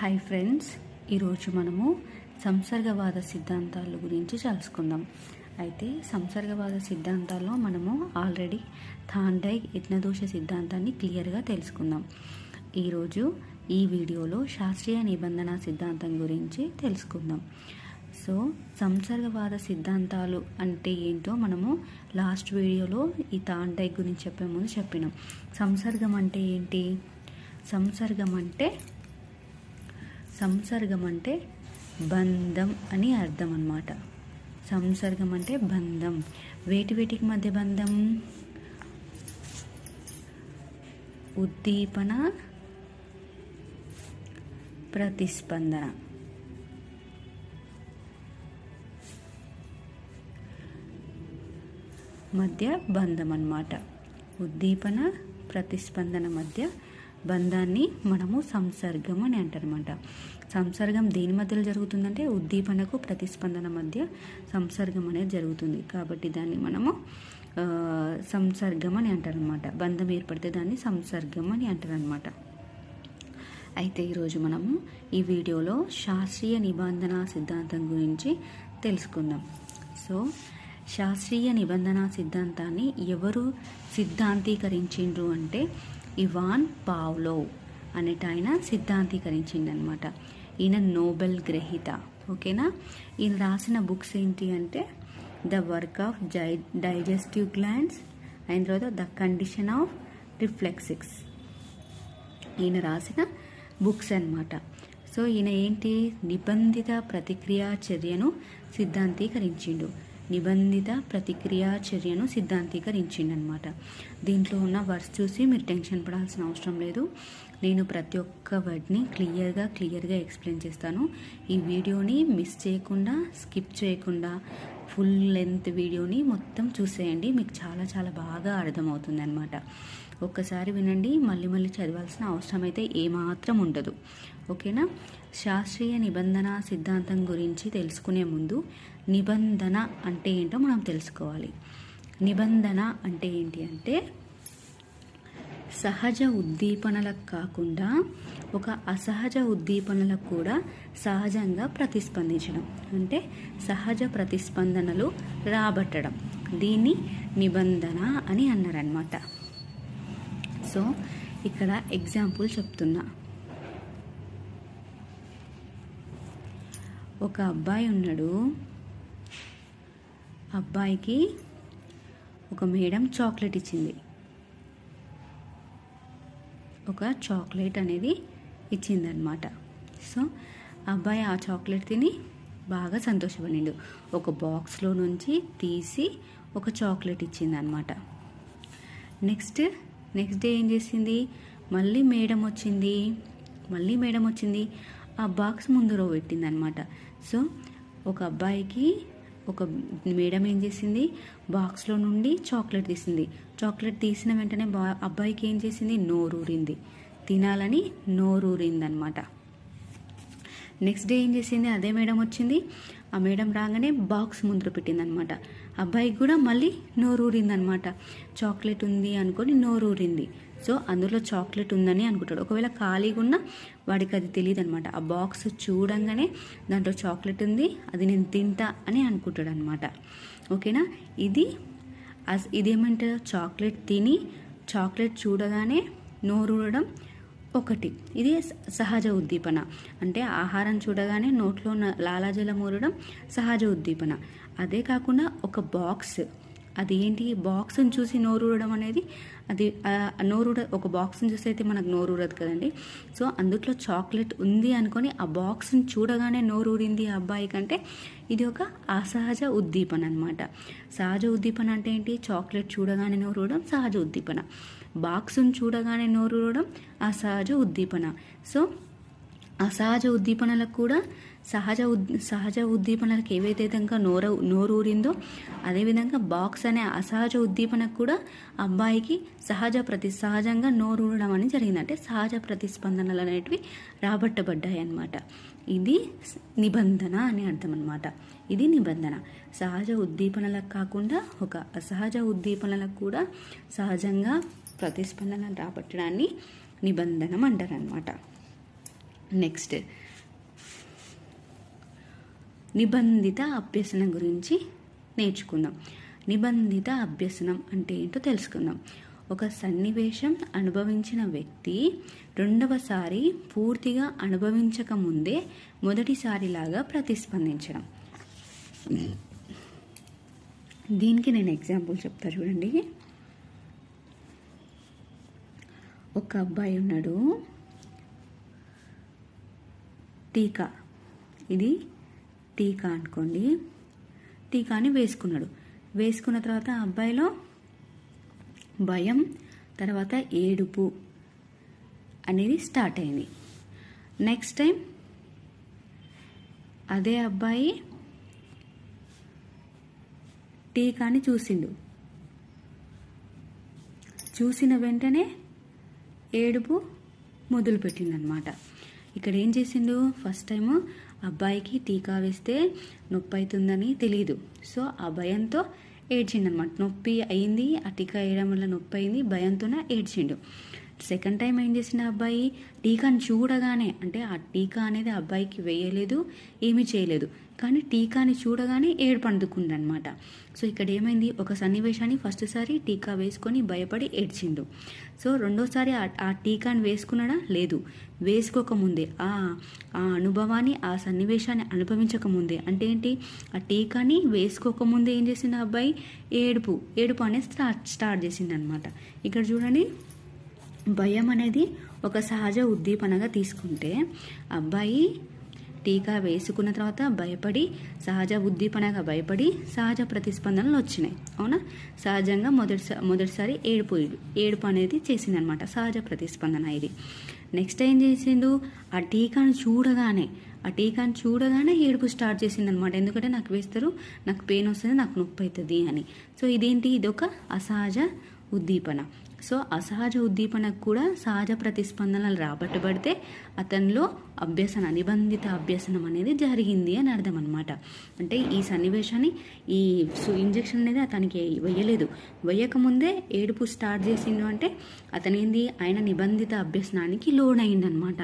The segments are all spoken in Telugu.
హాయ్ ఫ్రెండ్స్ ఈరోజు మనము సంసర్గవాద సిద్ధాంతాల గురించి తెలుసుకుందాం. అయితే సంసర్గవాద సిద్ధాంతాల్లో మనము ఆల్రెడీ థాండై యజ్ఞదోష సిద్ధాంతాన్ని క్లియర్గా తెలుసుకుందాం. ఈరోజు ఈ వీడియోలో శాస్త్రీయ నిబంధన సిద్ధాంతం గురించి తెలుసుకుందాం. సో సంసర్గవాద సిద్ధాంతాలు అంటే ఏంటో మనము లాస్ట్ వీడియోలో ఈ తాండై గురించి చెప్పే ముందు చెప్పినాం. సంసర్గం అంటే ఏంటి? సంసర్గం అంటే సంసర్గం అంటే బంధం అని అర్థం అన్నమాట. సంసర్గం అంటే బంధం. వేటి వేటికి మధ్య బంధం? ఉద్దీపన ప్రతిస్పందన. మధ్య బంధం అన్నమాట. ఉద్దీపన ప్రతిస్పందన మధ్య బంధాన్ని మనము సంసర్గం అని అంటారనమాట సంసర్గం దేని మధ్యలో జరుగుతుందంటే ఉద్దీపనకు ప్రతిస్పందన మధ్య సంసర్గం అనేది జరుగుతుంది. కాబట్టి దాన్ని మనము సంసర్గం అని అంటారనమాట బంధం ఏర్పడితే దాన్ని సంసర్గం అని అంటారనమాట అయితే ఈరోజు మనము ఈ వీడియోలో శాస్త్రీయ నిబంధన సిద్ధాంతం గురించి తెలుసుకుందాం. సో శాస్త్రీయ నిబంధన సిద్ధాంతాన్ని ఎవరు సిద్ధాంతీకరించిండ్రు అంటే ఇవాన్ పావ్లోవ్ అనేట ఆయన సిద్ధాంతీకరించిందనమాట ఈయన నోబెల్ గ్రహీత. ఓకేనా? ఈయన రాసిన బుక్స్ ఏంటి అంటే ద వర్క్ ఆఫ్ జై డైజెస్టివ్ గ్లాండ్స్ అయిన తర్వాత ద కండిషన్ ఆఫ్ రిఫ్లెక్సిక్స్. ఈయన రాసిన బుక్స్ అన్నమాట. సో ఈయన ఏంటి? నిబంధిత ప్రతిక్రియా చర్యను సిద్ధాంతీకరించిండు. నిబంధిత ప్రతిక్రియా చర్యను సిద్ధాంతీకరించిండనమాట దీంట్లో ఉన్న వర్డ్స్ చూసి మీరు టెన్షన్ పడాల్సిన అవసరం లేదు. నేను ప్రతి ఒక్క వర్డ్ని క్లియర్గా క్లియర్గా ఎక్స్ప్లెయిన్ చేస్తాను. ఈ వీడియోని మిస్ చేయకుండా స్కిప్ చేయకుండా ఫుల్ లెంత్ వీడియోని మొత్తం చూసేయండి. మీకు చాలా చాలా బాగా అర్థమవుతుంది అనమాట ఒక్కసారి వినండి మళ్ళీ మళ్ళీ చదవాల్సిన అవసరం అయితే ఏమాత్రం ఉండదు. ఓకేనా? శాస్త్రీయ నిబంధన సిద్ధాంతం గురించి తెలుసుకునే ముందు నిబంధన అంటే ఏంటో మనం తెలుసుకోవాలి. నిబంధన అంటే ఏంటి అంటే సహజ ఉద్దీపనలకు కాకుండా ఒక అసహజ ఉద్దీపనలకు కూడా సహజంగా ప్రతిస్పందించడం. అంటే సహజ ప్రతిస్పందనలు రాబట్టడం. దీన్ని నిబంధన అని అన్నారనమాట సో ఇక్కడ ఎగ్జాంపుల్ చెప్తున్నా. ఒక అబ్బాయి ఉన్నాడు. అబ్బాయికి ఒక మేడం చాక్లెట్ ఇచ్చింది. ఒక చాక్లెట్ అనేది ఇచ్చిందనమాట సో అబ్బాయి ఆ చాక్లెట్ తిని బాగా సంతోషపడిండు. ఒక బాక్స్లో నుంచి తీసి ఒక చాక్లెట్ ఇచ్చిందనమాట నెక్స్ట్ నెక్స్ట్ డే ఏం చేసింది? మళ్ళీ మేడం వచ్చింది. మళ్ళీ మేడం వచ్చింది. ఆ బాక్స్ ముందు పెట్టింది అనమాట సో ఒక అబ్బాయికి ఒక మేడం ఏం చేసింది? బాక్స్లో నుండి చాక్లెట్ తీసింది. చాక్లెట్ తీసిన వెంటనే బా అబ్బాయికి ఏం చేసింది? నోరూరింది. తినాలని నోరూరింది అనమాట నెక్స్ట్ డే ఏం చేసింది? అదే మేడం వచ్చింది. ఆ మేడం రాగానే బాక్స్ ముందు పెట్టింది అనమాట అబ్బాయికి కూడా మళ్ళీ నోరూరింది అనమాట చాక్లెట్ ఉంది అనుకొని నోరూరింది. సో అందులో చాక్లెట్ ఉందని అనుకుంటాడు. ఒకవేళ ఖాళీగా ఉన్నా వాడికి అది తెలియదు అనమాట ఆ బాక్స్ చూడంగానే దాంట్లో చాక్లెట్ ఉంది అది నేను తింటా అని అనుకుంటాడు అనమాట ఓకేనా? ఇది అస్ ఇదేమంటారు? చాక్లెట్ తిని చాక్లెట్ చూడగానే నోరుడడం ఒకటి. ఇది సహజ ఉద్దీపన. అంటే ఆహారం చూడగానే నోట్లో ఉన్న లాలాజలం ఊరడం సహజ ఉద్దీపన. అదే కాకుండా ఒక బాక్స్ అది ఏంటి బాక్స్ని చూసి నోరూడడం అనేది అది నోరుడ ఒక బాక్స్ని చూసి అయితే మనకు నోరూరదు కదండి. సో అందుట్లో చాక్లెట్ ఉంది అనుకొని ఆ బాక్స్ని చూడగానే నోరూరింది ఆ అబ్బాయి కంటే ఇది ఒక అసహజ ఉద్దీపన అనమాట సహజ ఉద్దీపన అంటే ఏంటి? చాక్లెట్ చూడగానే నోరూడడం సహజ ఉద్దీపన. బాక్స్ని చూడగానే నోరూడడం అసహజ ఉద్దీపన. సో అసహజ ఉద్దీపనలకు కూడా సహజ ఉద్ సహజ ఉద్దీపనలకు ఏవైతే విధంగా నోరు నోరూరిందో అదేవిధంగా బాక్స్ అనే అసహజ ఉద్దీపనకు కూడా అబ్బాయికి సహజ ప్రతి సహజంగా నోరూరడం అని జరిగింది అంటే సహజ ప్రతిస్పందనలు అనేటివి రాబట్టబడ్డాయి అన్నమాట. ఇది నిబంధన అని అర్థం అనమాట ఇది నిబంధన. సహజ ఉద్దీపనలకు కాకుండా ఒక అసహజ ఉద్దీపనలకు కూడా సహజంగా ప్రతిస్పందన రాబట్టడాన్ని నిబంధనం అంటారనమాట నెక్స్ట్ నిబంధిత అభ్యసనం గురించి నేర్చుకుందాం. నిబంధిత అభ్యసనం అంటే ఏంటో తెలుసుకుందాం. ఒక సన్నివేశం అనుభవించిన వ్యక్తి రెండవసారి పూర్తిగా అనుభవించక ముందే మొదటిసారిలాగా ప్రతిస్పందించడం. దీనికి నేను ఎగ్జాంపుల్ చెప్తా చూడండి. ఒక అబ్బాయి ఉన్నాడు. టీకా. ఇది టీకా అనుకోండి. టీకాని వేసుకున్నాడు. వేసుకున్న తర్వాత అబ్బాయిలో భయం తర్వాత ఏడుపు అనేది స్టార్ట్ అయింది. నెక్స్ట్ టైం అదే అబ్బాయి టీకాని చూసిండు. చూసిన వెంటనే ఏడుపు మొదలుపెట్టిందనమాట ఇక్కడ ఏం చేసిండు? ఫస్ట్ టైము అబ్బాయికి టీకా వేస్తే నొప్పి అవుతుందని తెలియదు సో ఆ భయంతో ఏడ్చిండనమాట. నొప్పి అయింది ఆ టీకా వేయడం వల్ల నొప్పి అయింది భయంతోనే ఏడ్చిండు. సెకండ్ టైం ఏం చేసిన అబ్బాయి? టీకాను చూడగానే అంటే ఆ టీకా అనేది అబ్బాయికి వేయలేదు ఏమీ చేయలేదు. కానీ టీకాని చూడగానే ఏడుపు అందుకుందనమాట సో ఇక్కడ ఏమైంది ఒక సన్నివేశాన్ని ఫస్ట్ సారి టీకా వేసుకొని భయపడి ఏడ్చిండు. సో రెండోసారి ఆ టీకాని వేసుకున్నాడా? లేదు. వేసుకోకముందే ఆ ఆ అనుభవాన్ని ఆ సన్నివేశాన్ని అనుభవించకముందే అంటే ఏంటి? ఆ టీకాని వేసుకోకముందే ఏం చేసిండు ఆ అబ్బాయి? ఏడుపు ఏడుపు అనేది స్టార్ట్ స్టార్ట్ చేసిండు అనమాట ఇక్కడ చూడండి. భయం అనేది ఒక సహజ ఉద్దీపనగా తీసుకుంటే అబ్బాయి టీకా వేసుకున్న తర్వాత భయపడి సహజ ఉద్దీపనగా భయపడి సహజ ప్రతిస్పందనలు వచ్చినాయి. అవునా? సహజంగా మొదటిసారి మొదటిసారి ఏడుపు ఏడుపు అనేది చేసిందనమాట సహజ ప్రతిస్పందన ఇది. నెక్స్ట్ ఏం చేసిండు? ఆ టీకాను చూడగానే ఆ టీకాను చూడగానే ఏడుపు స్టార్ట్ చేసింది అనమాట ఎందుకంటే నాకు వేస్తారు నాకు పెయిన్ వస్తుంది నాకు నొప్పి అవుతుంది అని. సో ఇదేంటి? ఇది ఒక అసహజ ఉద్దీపన. సో అసహజ ఉద్దీపనకు కూడా సహజ ప్రతిస్పందనలు రాబట్టబడితే అతనిలో అభ్యసన నిబంధిత అభ్యసనం అనేది జరిగింది అని అర్థం అనమాట అంటే ఈ సన్నివేశాన్ని ఈ ఇంజెక్షన్ అనేది అతనికి వేయలేదు. వేయకముందే ఏడుపు స్టార్ట్ చేసిండు అంటే అతనేంది? ఆయన నిబంధిత అభ్యసనానికి లోనైందనమాట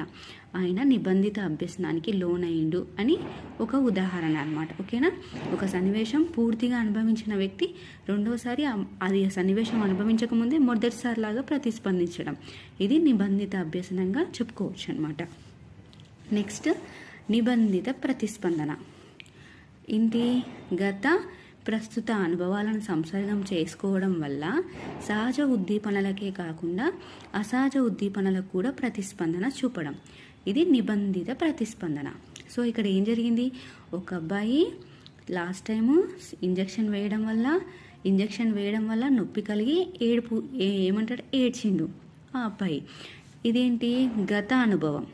ఆయన నిబంధిత అభ్యసనానికి లోనయ్యిండు అని ఒక ఉదాహరణ అనమాట ఓకేనా? ఒక సన్నివేశం పూర్తిగా అనుభవించిన వ్యక్తి రెండోసారి అది ఆ సన్నివేశం అనుభవించకముందే మొదటిసారిలాగా ప్రతిస్పందించడం. ఇది నిబంధిత అభ్యసనంగా చెప్పుకోవచ్చు అనమాట నెక్స్ట్ నిబంధిత ప్రతిస్పందన. ఇంటి గత ప్రస్తుత అనుభవాలను సంసర్గం చేసుకోవడం వల్ల సహజ ఉద్దీపనలకే కాకుండా అసహజ ఉద్దీపనలకు కూడా ప్రతిస్పందన చూపడం. ఇది నిబంధిత ప్రతిస్పందన. సో ఇక్కడ ఏం జరిగింది? ఒక అబ్బాయి లాస్ట్ టైము ఇంజెక్షన్ వేయడం వల్ల ఇంజెక్షన్ వేయడం వల్ల నొప్పి కలిగి ఏడుపు ఏ- ఏమంటాడు? ఏడ్చిండు ఆ అబ్బాయి. ఇదేంటి? గత అనుభవం.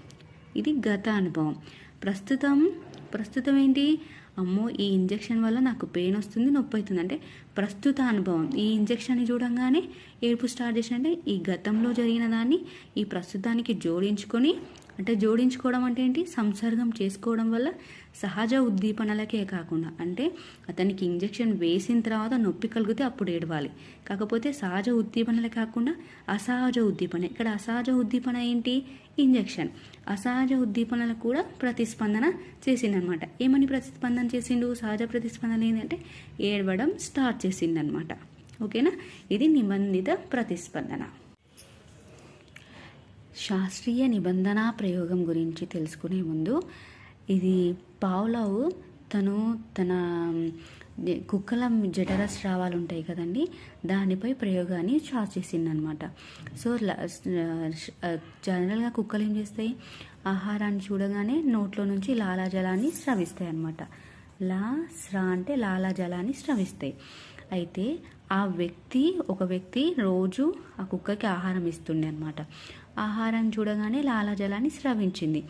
ఇది గత అనుభవం. ప్రస్తుతం ప్రస్తుతం ఏంటి? అమ్మో ఈ ఇంజెక్షన్ వల్ల నాకు పెయిన్ వస్తుంది నొప్పి అవుతుంది. అంటే ప్రస్తుత అనుభవం. ఈ ఇంజెక్షన్ని చూడంగానే ఏడుపు స్టార్ట్ చేసినంటే ఈ గతంలో జరిగిన దాన్ని ఈ ప్రస్తుతానికి జోడించుకొని అంటే జోడించుకోవడం అంటే ఏంటి? సంసర్గం చేసుకోవడం వల్ల సహజ ఉద్దీపనలకే కాకుండా అంటే అతనికి ఇంజెక్షన్ వేసిన తర్వాత నొప్పి కలిగితే అప్పుడు ఏడవాలి. కాకపోతే సహజ ఉద్దీపనలే కాకుండా అసహజ ఉద్దీపన. ఇక్కడ అసహజ ఉద్దీపన ఏంటి? ఇంజెక్షన్. అసహజ ఉద్దీపనలకు కూడా ప్రతిస్పందన చేసిందనమాట ఏమని ప్రతిస్పందన చేసిండు? సహజ ప్రతిస్పందన ఏంటంటే ఏడవడం స్టార్ట్ చేసిందనమాట ఓకేనా? ఇది నిబంధిత ప్రతిస్పందన. శాస్త్రీయ నిబంధన ప్రయోగం గురించి తెలుసుకునే ముందు ఇది పావులవు తను తన కుక్కల జఠర స్రావాలు ఉంటాయి కదండి దానిపై ప్రయోగాన్ని స్టార్ట్ చేసిందనమాట. సో జనరల్గా కుక్కలు ఏం చేస్తాయి? ఆహారాన్ని చూడగానే నోట్లో నుంచి లాలాజలాన్ని స్రవిస్తాయి అన్నమాట లా స్రా అంటే లాలాజలాన్ని స్రవిస్తాయి. అయితే ఆ వ్యక్తి ఒక వ్యక్తి రోజు ఆ కుక్కకి ఆహారం ఇస్తుండే అనమాట ఆహారం చూడగానే లాలాజలాన్ని స్రవించింది.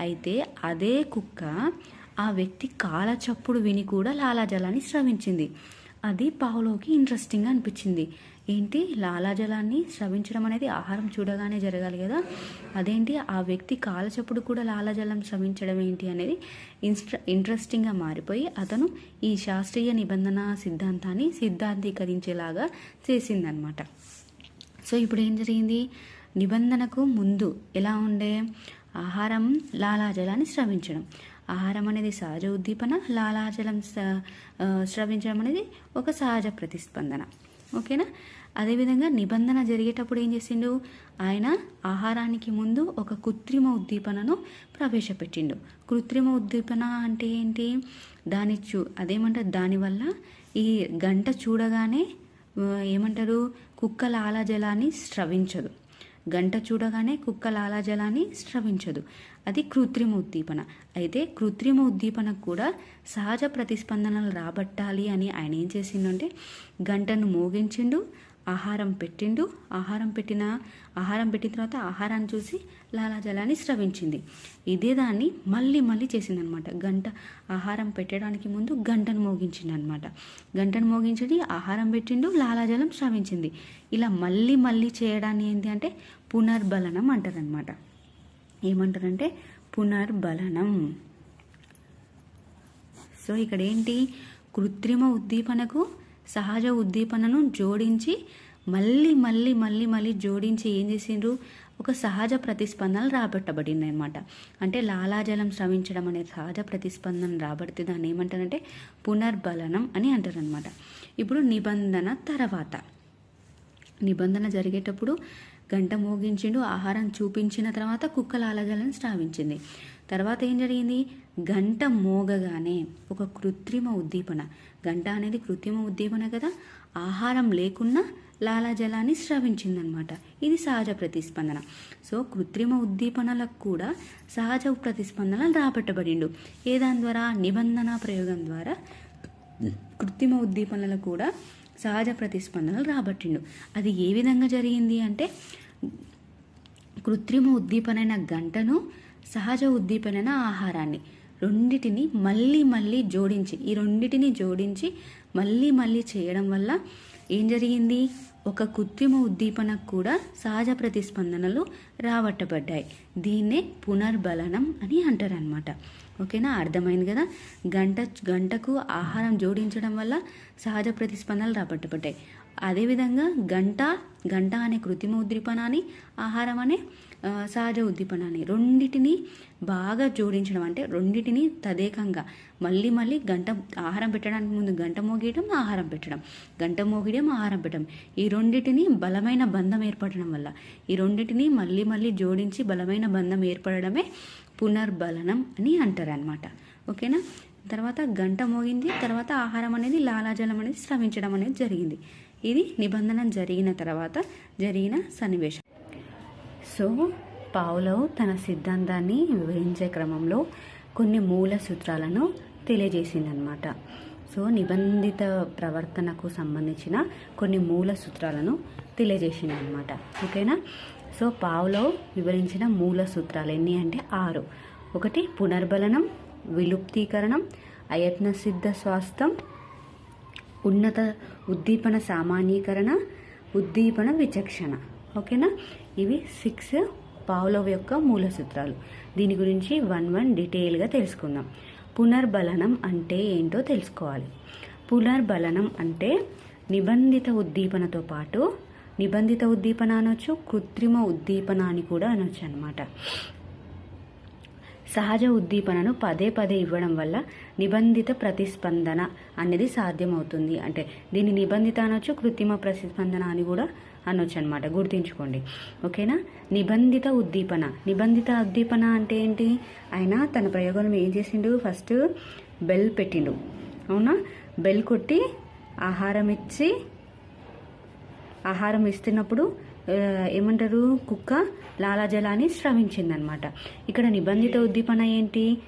అయితే అదే కుక్క ఆ వ్యక్తి కాల చప్పుడు విని కూడా లాలాజలాన్ని స్రవించింది. అది పావులోకి ఇంట్రెస్టింగ్గా అనిపించింది. ఏంటి? లాలాజలాన్ని స్రవించడం అనేది ఆహారం చూడగానే జరగాలి కదా? అదేంటి? ఆ వ్యక్తి కాలచప్పుడు కూడా లాలాజలం స్రవించడం ఏంటి అనేది ఇన్స్ట్ర ఇంట్రెస్టింగ్గా మారిపోయి అతను ఈ శాస్త్రీయ నిబంధన సిద్ధాంతాన్ని సిద్ధాంతీకరించేలాగా చేసిందనమాట సో ఇప్పుడు ఏం జరిగింది? నిబంధనకు ముందు ఎలా ఉండే? ఆహారం లాలాజలాన్ని స్రవించడం. ఆహారం అనేది సహజ ఉద్దీపన లాలాజలం స్రవించడం అనేది ఒక సహజ ప్రతిస్పందన. ఓకేనా? అదేవిధంగా నిబంధన జరిగేటప్పుడు ఏం చేసిండు? ఆయన ఆహారానికి ముందు ఒక కృత్రిమ ఉద్దీపనను ప్రవేశపెట్టిండు. కృత్రిమ ఉద్దీపన అంటే ఏంటి? దాని చూ అదేమంటారు? దానివల్ల ఈ గంట చూడగానే ఏమంటారు? కుక్క లాలాజలాన్ని స్రవించదు. గంట చూడగానే కుక్క లాలాజలాన్ని స్రవించదు. అది కృత్రిమ ఉద్దీపన. అయితే కృత్రిమ ఉద్దీపనకు కూడా సహజ ప్రతిస్పందనలు రాబట్టాలి అని ఆయన ఏం చేసిండంటే గంటను మోగించిండు ఆహారం పెట్టిండు. ఆహారం పెట్టిన ఆహారం పెట్టిన తర్వాత ఆహారాన్ని చూసి లాలాజలాన్ని స్రవించింది. ఇదే దాన్ని మళ్ళీ మళ్ళీ చేసిందనమాట. గంట ఆహారం పెట్టడానికి ముందు గంటను మోగించింది అనమాట గంటను మోగించడి ఆహారం పెట్టిండు లాలాజలం స్రవించింది. ఇలా మళ్ళీ మళ్ళీ చేయడాన్ని ఏంటి అంటే పునర్బలనం అంటారనమాట. ఏమంటారంటే పునర్బలనం. సో ఇక్కడ ఏంటి కృత్రిమ ఉద్దీపనకు సహజ ఉద్దీపనను జోడించి మళ్ళీ మళ్ళీ మళ్ళీ మళ్ళీ జోడించి ఏం చేసిండ్రు? ఒక సహజ ప్రతిస్పందనలు రాబట్టబడింది అనమాట అంటే లాలాజలం స్రవించడం అనే సహజ ప్రతిస్పందన రాబడితే దాన్ని ఏమంటారంటే పునర్బలనం అని అంటారనమాట ఇప్పుడు నిబంధన తర్వాత. నిబంధన జరిగేటప్పుడు గంట మోగించిండు ఆహారం చూపించిన తర్వాత కుక్క లాలాజలం స్రావించింది. తర్వాత ఏం జరిగింది? గంట మోగగానే ఒక కృత్రిమ ఉద్దీపన గంట అనేది కృత్రిమ ఉద్దీపన కదా? ఆహారం లేకున్నా లాలాజలాన్ని స్రవించిందనమాట. ఇది సహజ ప్రతిస్పందన. సో కృత్రిమ ఉద్దీపనలకు కూడా సహజ ప్రతిస్పందన రాబట్టబడిండు. ఏ దాని ద్వారా? నిబంధన ప్రయోగం ద్వారా కృత్రిమ ఉద్దీపనలకు కూడా సహజ ప్రతిస్పందనలు రాబట్టిండు. అది ఏ విధంగా జరిగింది అంటే కృత్రిమ ఉద్దీపనైన గంటను సహజ ఉద్దీపనైన ఆహారాన్ని రెండిటిని మళ్ళీ మళ్ళీ జోడించి ఈ రెండిటిని జోడించి మళ్ళీ మళ్ళీ చేయడం వల్ల ఏం జరిగింది? ఒక కృత్రిమ ఉద్దీపనకు కూడా సహజ ప్రతిస్పందనలు రాబట్టబడ్డాయి. దీన్నే పునర్బలనం అని అంటారనమాట ఓకేనా? అర్థమైంది కదా? గంట గంటకు ఆహారం జోడించడం వల్ల సహజ ప్రతిస్పందనలు రాబట్టబడ్డాయి. అదేవిధంగా గంట గంట అనే కృత్రిమ ఉద్దీపనాన్ని ఆహారం అనే సహజ ఉద్దీపనాన్ని రెండింటిని బాగా జోడించడం అంటే రెండింటిని తదేకంగా మళ్ళీ మళ్ళీ గంట ఆహారం పెట్టడానికి ముందు గంట మోగియడం ఆహారం పెట్టడం. గంట మోగియడం ఆహారం పెట్టడం. ఈ రెండింటిని బలమైన బంధం ఏర్పడడం వల్ల. ఈ రెండింటిని మళ్ళీ మళ్ళీ జోడించి బలమైన బంధం ఏర్పడడమే పునర్బలనం అని అంటారనమాట ఓకేనా? తర్వాత గంట మోగింది తర్వాత ఆహారం అనేది లాలాజలం అనేది స్రవించడం అనేది జరిగింది. ఇది నిబంధన జరిగిన తర్వాత జరిగిన సన్నివేశం. సో పావులో తన సిద్ధాంతాన్ని వివరించే క్రమంలో కొన్ని మూల సూత్రాలను తెలియజేసిందనమాట సో నిబంధిత ప్రవర్తనకు సంబంధించిన కొన్ని మూల సూత్రాలను తెలియజేసిందనమాట ఓకేనా? సో పావులో వివరించిన మూల సూత్రాలు ఎన్ని అంటే ఆరు. ఒకటి పునర్బలనం విలుప్తీకరణం అయత్న సిద్ధ స్వాస్థం ఉన్నత ఉద్దీపన సామాన్యీకరణ ఉద్దీపన విచక్షణ. ఓకేనా? ఇవి సిక్స్ పావులవ్ యొక్క మూల సూత్రాలు. దీని గురించి వన్ వన్ డీటెయిల్గా తెలుసుకుందాం. పునర్బలనం అంటే ఏంటో తెలుసుకోవాలి. పునర్బలనం అంటే నిబంధిత ఉద్దీపనతో పాటు నిబంధిత ఉద్దీపన అనొచ్చు కృత్రిమ ఉద్దీపన అని కూడా అనొచ్చు అనమాట సహజ ఉద్దీపనను పదే పదే ఇవ్వడం వల్ల నిబంధిత ప్రతిస్పందన అనేది సాధ్యమవుతుంది. అంటే దీన్ని నిబంధిత అనొచ్చు కృత్రిమ ప్రతిస్పందన అని కూడా అనొచ్చు అనమాట గుర్తుంచుకోండి. ఓకేనా? నిబంధిత ఉద్దీపన. నిబంధిత ఉద్దీపన అంటే ఏంటి? ఆయన తన ప్రయోగంలో ఏం చేసిండు? ఫస్ట్ బెల్ పెట్టిండు. అవునా? బెల్ కొట్టి ఆహారం ఇచ్చి ఆహారం ఇస్తున్నప్పుడు ఏమంటారు? కుక్క లాలాజలాన్ని స్రవించిందనమాట. ఇక్కడ నిబంధిత ఉద్దీపన ఏంటి?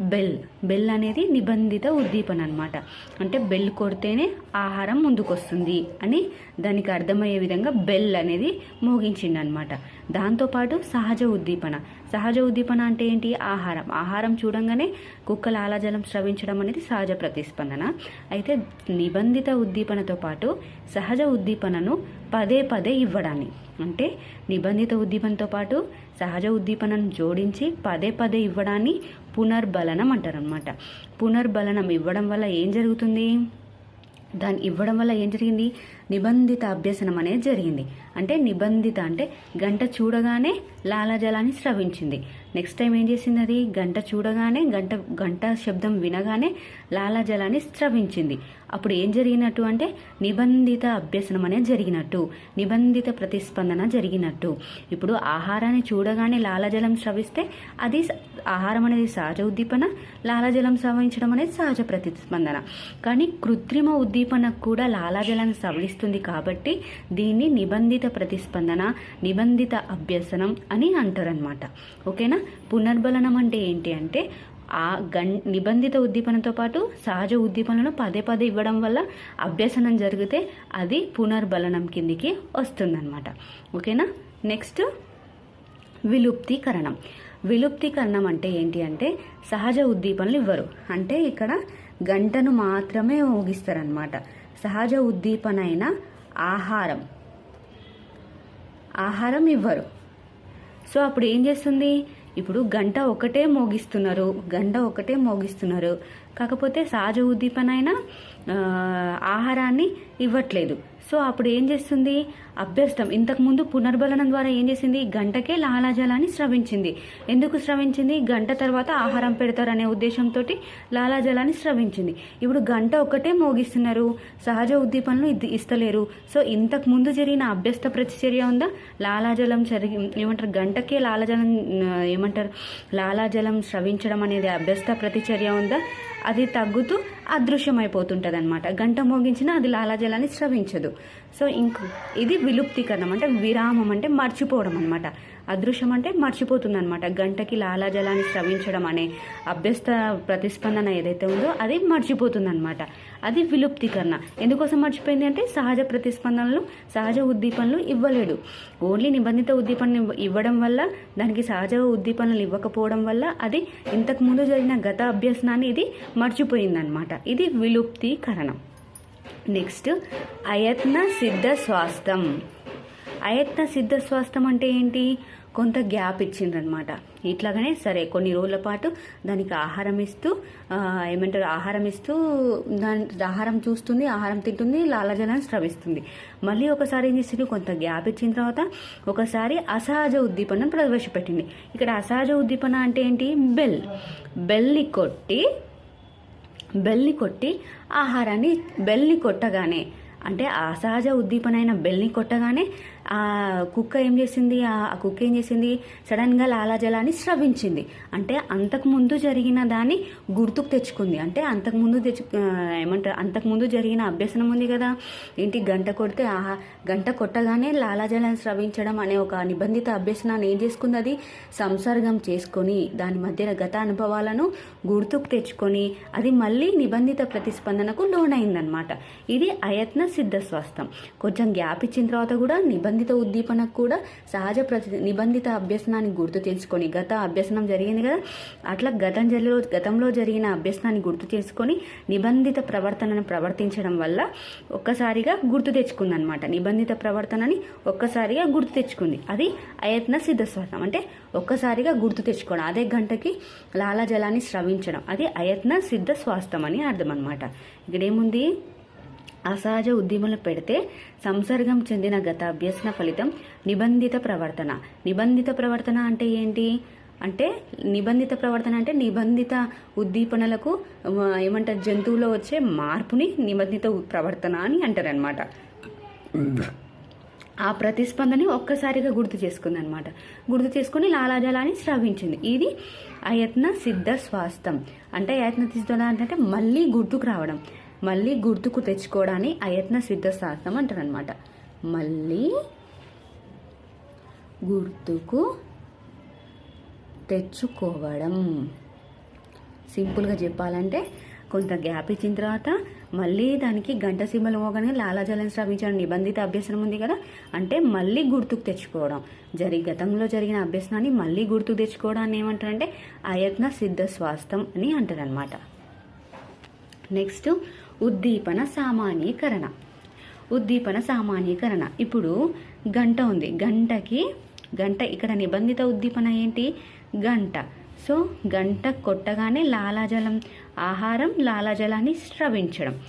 బెల్. బెల్ అనేది నిబంధిత ఉద్దీపన అనమాట అంటే బెల్ కొడితేనే ఆహారం ముందుకొస్తుంది అని దానికి అర్థమయ్యే విధంగా బెల్ అనేది మోగించిండు అనమాట దాంతోపాటు సహజ ఉద్దీపన. సహజ ఉద్దీపన అంటే ఏంటి? ఆహారం. ఆహారం చూడంగానే కుక్కల ఆలాజలం స్రవించడం అనేది సహజ ప్రతిస్పందన. అయితే నిబంధిత ఉద్దీపనతో పాటు సహజ ఉద్దీపనను పదే పదే ఇవ్వడాన్ని. అంటే నిబంధిత ఉద్దీపనతో పాటు సహజ ఉద్దీపనను జోడించి పదే పదే ఇవ్వడాన్ని పునర్బలనం అంటారనమాట పునర్బలనం ఇవ్వడం వల్ల ఏం జరుగుతుంది? దాన్ని ఇవ్వడం వల్ల ఏం జరిగింది? నిబంధిత అభ్యసనం అనేది జరిగింది. అంటే నిబంధిత అంటే గంట చూడగానే లాలాజలాన్ని స్రవించింది. నెక్స్ట్ టైం ఏం చేసింది అది గంట చూడగానే గంట గంట శబ్దం వినగానే లాలాజలాన్ని స్రవించింది. అప్పుడు ఏం జరిగినట్టు అంటే నిబంధిత అభ్యసనం అనేది జరిగినట్టు నిబంధిత ప్రతిస్పందన జరిగినట్టు. ఇప్పుడు ఆహారాన్ని చూడగానే లాలాజలం స్రవిస్తే అది ఆహారం అనేది సహజ ఉద్దీపన లాలాజలం స్రవించడం అనేది సహజ ప్రతిస్పందన. కానీ కృత్రిమ ఉద్దీపనకు కూడా లాలాజలాన్ని స్రవిస్తుంది కాబట్టి దీన్ని నిబంధిత ప్రతిస్పందన నిబంధిత అభ్యసనం అని అంటారనమాట ఓకేనా? పునర్బలనం అంటే ఏంటి అంటే ఆ గం నిబంధిత ఉద్దీపనతో పాటు సహజ ఉద్దీపనను పదే పదే ఇవ్వడం వల్ల అభ్యసనం జరిగితే అది పునర్బలనం కిందికి వస్తుందన్నమాట. ఓకేనా? నెక్స్ట్ విలుప్తీకరణం. విలుప్తీకరణం అంటే ఏంటి అంటే సహజ ఉద్దీపనలు ఇవ్వరు. అంటే ఇక్కడ గంటను మాత్రమే ఊగిస్తారనమాట సహజ ఉద్దీపన అయిన ఆహారం. ఆహారం ఇవ్వరు. సో అప్పుడు ఏం చేస్తుంది? ఇప్పుడు గంట ఒకటే మోగిస్తున్నారు గంట ఒకటే మోగిస్తున్నారు. కాకపోతే సహజ ఉద్దీపన అయినా ఆహారాన్ని ఇవ్వట్లేదు. సో అప్పుడు ఏం చేస్తుంది? అభ్యస్తం. ఇంతకుముందు పునర్బలనం ద్వారా ఏం చేసింది? గంటకే లాలాజలాన్ని స్రవించింది. ఎందుకు స్రవించింది? గంట తర్వాత ఆహారం పెడతారనే ఉద్దేశంతో లాలాజలాన్ని స్రవించింది. ఇప్పుడు గంట ఒక్కటే మోగిస్తున్నారు. సహజ ఉద్దీపనలు ఇస్తలేరు. సో ఇంతకు ముందు జరిగిన అభ్యస్త ప్రతిచర్య ఉందా? లాలాజలం జరిగి ఏమంటారు? గంటకే లాలాజలం ఏమంటారు? లాలాజలం స్రవించడం అనేది అభ్యస్త ప్రతిచర్య ఉందా? అది తగ్గుతూ అదృశ్యమైపోతుంటుంది అనమాట గంట మోగించినా అది లాలాజలాన్ని స్రవించదు. సో ఇంక ఇది విలుప్తీకరణం అంటే విరామం అంటే మర్చిపోవడం అనమాట అదృశ్యం అంటే మర్చిపోతుంది అనమాట గంటకి లాలాజలాన్ని స్రవించడం అనే అభ్యస్త ప్రతిస్పందన ఏదైతే ఉందో అది మర్చిపోతుంది అనమాట అది విలుప్తీకరణ. ఎందుకోసం మర్చిపోయింది అంటే సహజ ప్రతిస్పందనలు సహజ ఉద్దీపనలు ఇవ్వలేడు. ఓన్లీ నిబంధిత ఉద్దీపన ఇవ్వడం వల్ల దానికి సహజ ఉద్దీపనలు ఇవ్వకపోవడం వల్ల అది ఇంతకుముందు జరిగిన గత అభ్యసనాన్ని ఇది మర్చిపోయిందనమాట ఇది విలుప్తీకరణం. నెక్స్ట్ అయత్న సిద్ధ స్వాస్థం. అయత్న సిద్ధ స్వాస్థం అంటే ఏంటి? కొంత గ్యాప్ ఇచ్చిండ్రనమాట. ఇట్లాగనే సరే కొన్ని రోజుల పాటు దానికి ఆహారం ఇస్తూ ఏమంటారు ఆహారం ఇస్తూ దాని ఆహారం చూస్తుంది ఆహారం తింటుంది లాలజలాన్ని స్రవిస్తుంది. మళ్ళీ ఒకసారి ఏం చేసింది కొంత గ్యాప్ ఇచ్చిన తర్వాత ఒకసారి అసహజ ఉద్దీపనను ప్రవేశపెట్టింది ఇక్కడ అసహజ ఉద్దీపన అంటే ఏంటి? బెల్. బెల్ని కొట్టి బెల్ని కొట్టి ఆహారాన్ని బెల్ని కొట్టగానే అంటే అసహజ ఉద్దీపన అయిన బెల్ని కొట్టగానే ఆ కుక్క ఏం చేసింది? ఆ కుక్క ఏం చేసింది? సడన్గా లాలాజలాన్ని స్రవించింది. అంటే అంతకుముందు జరిగిన దాన్ని గుర్తుకు తెచ్చుకుంది. అంటే అంతకుముందు తెచ్చు ఏమంటారు? అంతకుముందు జరిగిన అభ్యసనం ఉంది కదా? ఏంటి? గంట కొడితే ఆహా గంట కొట్టగానే లాలాజలాన్ని స్రవించడం అనే ఒక నిబంధిత అభ్యసనాన్ని ఏం చేసుకుంది అది? సంసర్గం చేసుకొని దాని మధ్య గత అనుభవాలను గుర్తుకు తెచ్చుకొని అది మళ్ళీ నిబంధిత ప్రతిస్పందనకు లోనైందనమాట ఇది అయత్న సిద్ధ స్వస్థం. కొంచెం గ్యాప్ ఇచ్చిన తర్వాత కూడా నిబంధిత ఉద్దీపనకు కూడా సహజ ప్రతి నిబంధిత అభ్యసనాన్ని గుర్తు తెచ్చుకొని గత అభ్యసనం జరిగింది కదా అట్లా గతం జరిలో గతంలో జరిగిన అభ్యసనాన్ని గుర్తు చేసుకొని నిబంధిత ప్రవర్తనను ప్రవర్తించడం వల్ల ఒక్కసారిగా గుర్తు తెచ్చుకుందనమాట నిబంధిత ప్రవర్తనని ఒక్కసారిగా గుర్తు తెచ్చుకుంది. అది అయత్న సిద్ధస్వార్థం అంటే ఒక్కసారిగా గుర్తు తెచ్చుకోవడం. అదే గంటకి లాలాజలాన్ని స్రవించడం. అది అయత్న సిద్ధ స్వాస్థం అని అర్థం అనమాట ఇక్కడ ఏముంది అసహజ ఉద్యమలు పెడితే సంసర్గం చెందిన గత అభ్యసన ఫలితం నిబంధిత ప్రవర్తన. నిబంధిత ప్రవర్తన అంటే ఏంటి? అంటే నిబంధిత ప్రవర్తన అంటే నిబంధిత ఉద్దీపనలకు ఏమంటారు జంతువులో వచ్చే మార్పుని నిబంధిత ప్రవర్తన అని అంటారనమాట ఆ ప్రతిస్పందని ఒక్కసారిగా గుర్తు చేసుకుంది అనమాట గుర్తు చేసుకుని లాలాజలాన్ని స్రవించింది. ఇది అయత్న సిద్ధ స్వాస్థం. అంటే అయత్న సిద్ధ అంటే మళ్ళీ గుర్తుకు రావడం. మళ్ళీ గుర్తుకు తెచ్చుకోవడాన్ని అయత్న సిద్ధ శాస్త్రం అంటారనమాట మళ్ళీ గుర్తుకు తెచ్చుకోవడం. సింపుల్గా చెప్పాలంటే కొంత గ్యాప్ ఇచ్చిన తర్వాత మళ్ళీ దానికి గంట సింబలు మోగానే లాలాజలం స్రవించడం నిబంధిత అభ్యసనం ఉంది కదా. అంటే మళ్ళీ గుర్తుకు తెచ్చుకోవడం. జరి గతంలో జరిగిన అభ్యసనాన్ని మళ్ళీ గుర్తుకు తెచ్చుకోవడాన్ని ఏమంటారంటే అయత్న సిద్ధ స్వాస్థం అని అంటారనమాట నెక్స్ట్ ఉద్దీపన సామాన్యీకరణ. ఉద్దీపన సామాన్యీకరణ. ఇప్పుడు గంట ఉంది. గంటకి గంట ఇక్కడ నిబంధిత ఉద్దీపన ఏంటి? గంట. సో గంట కొట్టగానే లాలాజలం ఆహారం లాలాజలాన్ని స్రవించడం.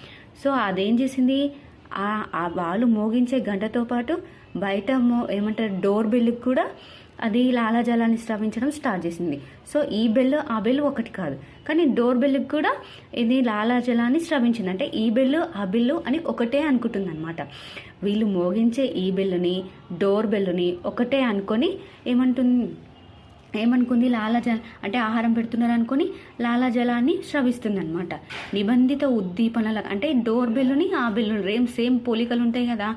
సో అదేం చేసింది? ఆ వాళ్ళు మోగించే గంటతో పాటు బయట మో ఏమంటారు డోర్ బెల్కి కూడా అది లాలాజలాన్ని స్రవించడం స్టార్ట్ చేసింది. సో ఈ బెల్ ఆ బెల్ ఒకటి కాదు. కానీ డోర్ బెల్కి కూడా ఇది లాలాజలాన్ని స్రవించింది. అంటే ఈ బెల్లు ఆ బెల్లు అని ఒకటే అనుకుంటుంది అనమాట వీళ్ళు మోగించే ఈ బెల్లుని డోర్ బెల్లుని ఒకటే అనుకొని ఏమంటుంది ఏమనుకుంది? లాలాజల అంటే ఆహారం పెడుతున్నారు అనుకొని లాలాజలాన్ని స్రవిస్తుంది అనమాట నిబంధిత ఉద్దీపనల అంటే డోర్ బెల్లుని ఆ బెల్లుని రేమ్ సేమ్ పోలికలు ఉంటాయి కదా.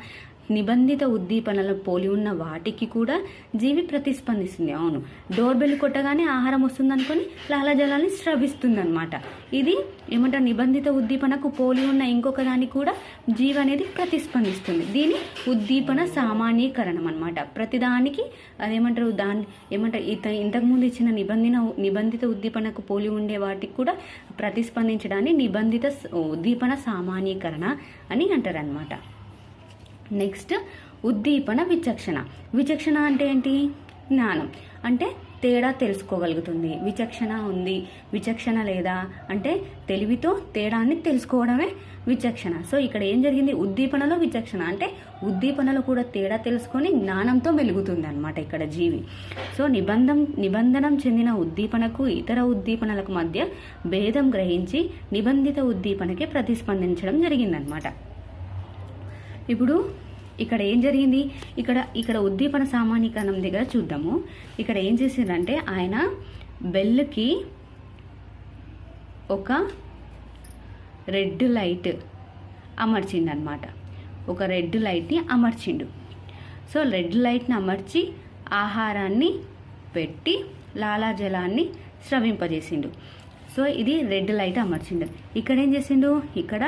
నిబంధిత ఉద్దీపనల పోలి ఉన్న వాటికి కూడా జీవి ప్రతిస్పందిస్తుంది. అవును. డోర్ బెల్ కొట్టగానే ఆహారం వస్తుంది అనుకొని లాలాజలాన్ని స్రవిస్తుంది అనమాట ఇది ఏమంటారు నిబంధిత ఉద్దీపనకు పోలి ఉన్న ఇంకొక దాన్ని కూడా జీవి అనేది ప్రతిస్పందిస్తుంది. దీని ఉద్దీపన సామాన్యీకరణం అనమాట ప్రతిదానికి అదేమంటారు? దాని ఏమంటారు ఇత ఇంతకుముందు ఇచ్చిన నిబంధన నిబంధిత ఉద్దీపనకు పోలి ఉండే వాటికి కూడా ప్రతిస్పందించడాన్ని నిబంధిత ఉద్దీపన సామాన్యీకరణ అని అంటారు అనమాట నెక్స్ట్ ఉద్దీపన విచక్షణ. విచక్షణ అంటే ఏంటి? జ్ఞానం. అంటే తేడా తెలుసుకోగలుగుతుంది. విచక్షణ ఉంది. విచక్షణ లేదా? అంటే తెలివితో తేడాన్ని తెలుసుకోవడమే విచక్షణ. సో ఇక్కడ ఏం జరిగింది? ఉద్దీపనలో విచక్షణ. అంటే ఉద్దీపనలో కూడా తేడా తెలుసుకొని జ్ఞానంతో మెలుగుతుంది అనమాట ఇక్కడ జీవి. సో నిబంధం నిబంధనం చెందిన ఉద్దీపనకు ఇతర ఉద్దీపనలకు మధ్య భేదం గ్రహించి నిబంధిత ఉద్దీపనకి ప్రతిస్పందించడం జరిగిందనమాట ఇప్పుడు ఇక్కడ ఏం జరిగింది? ఇక్కడ ఇక్కడ ఉద్దీపన సామాన్యీకరణం దగ్గర చూద్దాము. ఇక్కడ ఏం చేసిందంటే ఆయన బెల్కి ఒక రెడ్ లైట్ అమర్చిండు అనమాట ఒక రెడ్ లైట్ని అమర్చిండు. సో రెడ్ లైట్ని అమర్చి ఆహారాన్ని పెట్టి లాలాజలాన్ని స్రవింపజేసిండు. సో ఇది రెడ్ లైట్ అమర్చిండు. ఇక్కడ ఏం చేసిండు? ఇక్కడ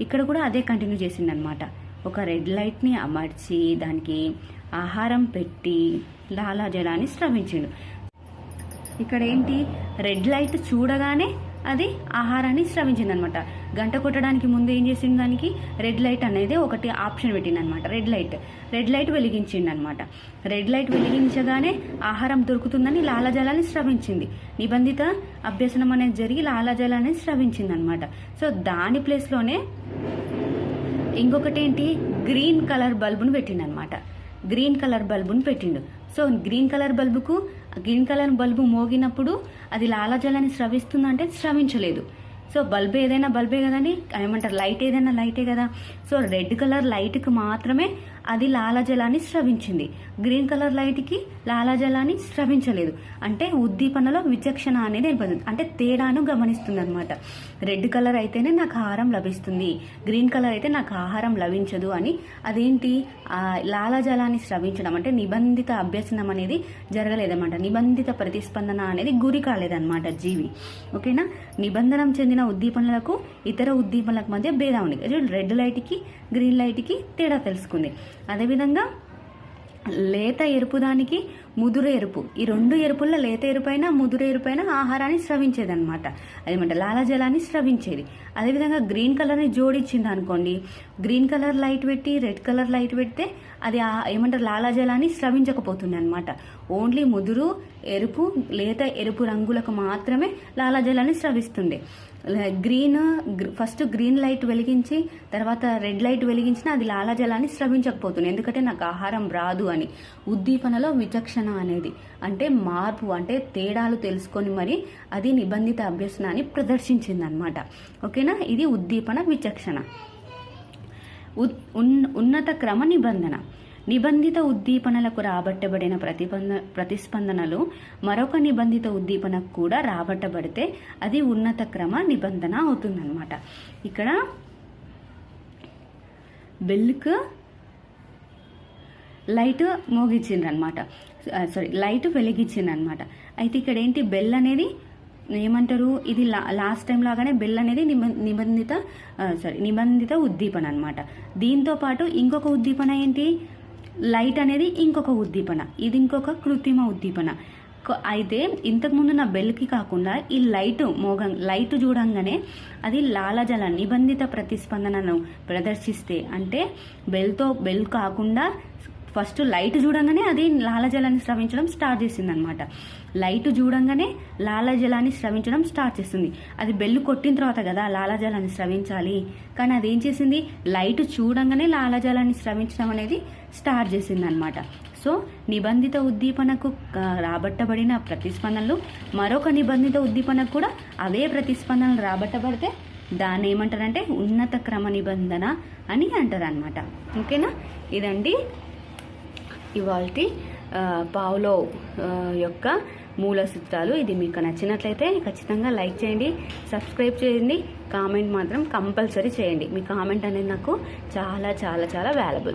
ఇక్కడ కూడా అదే కంటిన్యూ చేసిండు అనమాట ఒక రెడ్ లైట్ని అమర్చి దానికి ఆహారం పెట్టి లాలాజలాన్ని స్రవించిండు. ఇక్కడ ఏంటి రెడ్ లైట్ చూడగానే అది ఆహారాన్ని స్రవించింది అనమాట గంట కొట్టడానికి ముందు ఏం చేసింది దానికి? రెడ్ లైట్ అనేది ఒకటి ఆప్షన్ పెట్టింది అనమాట రెడ్ లైట్. రెడ్ లైట్ వెలిగించింది అనమాట రెడ్ లైట్ వెలిగించగానే ఆహారం దొరుకుతుందని లాలాజలాన్ని స్రవించింది. నిబంధిత అభ్యసనం అనేది జరిగి లాలాజలాన్ని స్రవించింది అనమాట సో దాని ప్లేస్లోనే ఇంకొకటి ఏంటి గ్రీన్ కలర్ బల్బును పెట్టిండు అనమాట గ్రీన్ కలర్ బల్బును పెట్టిండు. సో గ్రీన్ కలర్ బల్బుకు గ్రీన్ కలర్ బల్బు మోగినప్పుడు అది లాలాజలాన్ని స్రవిస్తుందంటే స్రవించలేదు. సో బల్బ్ ఏదైనా బల్బే కదండి. ఏమంటారు? లైట్ ఏదైనా లైటే కదా. సో రెడ్ కలర్ లైట్కి మాత్రమే అది లాలాజలాన్ని స్రవించింది. Green colour లైట్కి లాలాజలాన్ని స్రవించలేదు. అంటే ఉద్దీపనలో విచక్షణ అనేది ఏర్పడుతుంది అంటే తేడాను గమనిస్తుంది అనమాట రెడ్ కలర్ అయితేనే నాకు ఆహారం లభిస్తుంది. గ్రీన్ కలర్ అయితే నాకు ఆహారం లభించదు అని అదేంటి? ఆ లాలాజలాన్ని స్రవించడం అంటే నిబంధిత అభ్యసనం అనేది జరగలేదన్నమాట. నిబంధిత ప్రతిస్పందన అనేది గురి కాలేదన్నమాట జీవి. ఓకేనా? నిబంధనం చెందిన ఉద్దీపనలకు ఇతర ఉద్దీపనలకు మధ్య భేదం ఉంది. రెడ్ లైట్కి గ్రీన్ లైట్కి తేడా తెలుసుకుంది. అదేవిధంగా లేత ఎరుపు దానికి ముదురు ఎరుపు. ఈ రెండు ఎరుపుల్లో లేత ఎరుపైన ముదురు ఎరుపైన ఆహారాన్ని స్రవించేది అనమాట అదేమంటే లాలాజలాన్ని స్రవించేది. అదేవిధంగా గ్రీన్ కలర్ని జోడించింది అనుకోండి. గ్రీన్ కలర్ లైట్ పెట్టి రెడ్ కలర్ లైట్ పెడితే అది ఏమంటారు లాలాజలాన్ని స్రవించకపోతుంది అనమాట ఓన్లీ ముదురు ఎరుపు లేత ఎరుపు రంగులకు మాత్రమే లాలాజలాన్ని స్రవిస్తుంది గ్రీన్ ఫస్ట్ గ్రీన్ లైట్ వెలిగించి తర్వాత రెడ్ లైట్ వెలిగించిన అది లాలాజలాన్ని స్రవించకపోతుంది ఎందుకంటే నాకు ఆహారం రాదు అని. ఉద్దీపనలో విచక్షణ అనేది అంటే మార్పు అంటే తేడాలు తెలుసుకొని మరి అది నిబంధిత అభ్యసనాన్ని ప్రదర్శించింది అనమాట ఓకేనా? ఇది ఉద్దీపన విచక్షణ. ఉన్నత క్రమ నిబంధన. నిబంధిత ఉద్దీపనలకు రాబట్టబడిన ప్రతిబంధ ప్రతిస్పందనలు మరొక నిబంధిత ఉద్దీపనకు కూడా రాబట్టబడితే అది ఉన్నత క్రమ నిబంధన అవుతుందన్నమాట. ఇక్కడ బెల్క్ లైట్ మోగించిండ్రు అనమాట సారీ లైట్ వెలిగించిండ్రనమాట అయితే ఇక్కడ ఏంటి బెల్ అనేది ఏమంటారు ఇది లా లాస్ట్ టైం లాగానే బెల్ అనేది నిబంధిత సారీ నిబంధిత ఉద్దీపన అనమాట దీంతో పాటు ఇంకొక ఉద్దీపన ఏంటి లైట్ అనేది ఇంకొక ఉద్దీపన. ఇది ఇంకొక కృత్రిమ ఉద్దీపన. అయితే ఇంతకుముందు నా బెల్కి కాకుండా ఈ లైట్ మోగ లైట్ చూడంగానే అది లాలజల నిబంధిత ప్రతిస్పందనను ప్రదర్శిస్తే అంటే బెల్తో బెల్ కాకుండా ఫస్ట్ లైట్ చూడంగానే అది లాలజలాన్ని స్రవించడం స్టార్ట్ చేసింది అనమాట లైట్ చూడంగానే లాలజలాన్ని స్రవించడం స్టార్ట్ చేస్తుంది. అది బెల్లు కొట్టిన తర్వాత కదా లాలజలాన్ని స్రవించాలి. కానీ అది ఏం చేసింది? లైట్ చూడంగానే లాలజలాన్ని స్రవించడం అనేది స్టార్ట్ చేసింది అనమాట సో నిబంధిత ఉద్దీపనకు రాబట్టబడిన ప్రతిస్పందనలు మరొక నిబంధిత ఉద్దీపనకు కూడా అవే ప్రతిస్పందనలు రాబట్టబడితే దాన్ని ఏమంటారంటే ఉన్నత క్రమ నిబంధన అని అంటారు అనమాట ఓకేనా? ఇదండి ఇవాల్టి పావులో యొక్క మూల సూత్రాలు ఇది మీకు నచ్చినట్లయితే ఖచ్చితంగా లైక్ చేయండి సబ్స్క్రైబ్ చేయండి కామెంట్ మాత్రం కంపల్సరీ చేయండి. మీ కామెంట్ అనేది నాకు చాలా చాలా చాలా వాల్యుబుల్.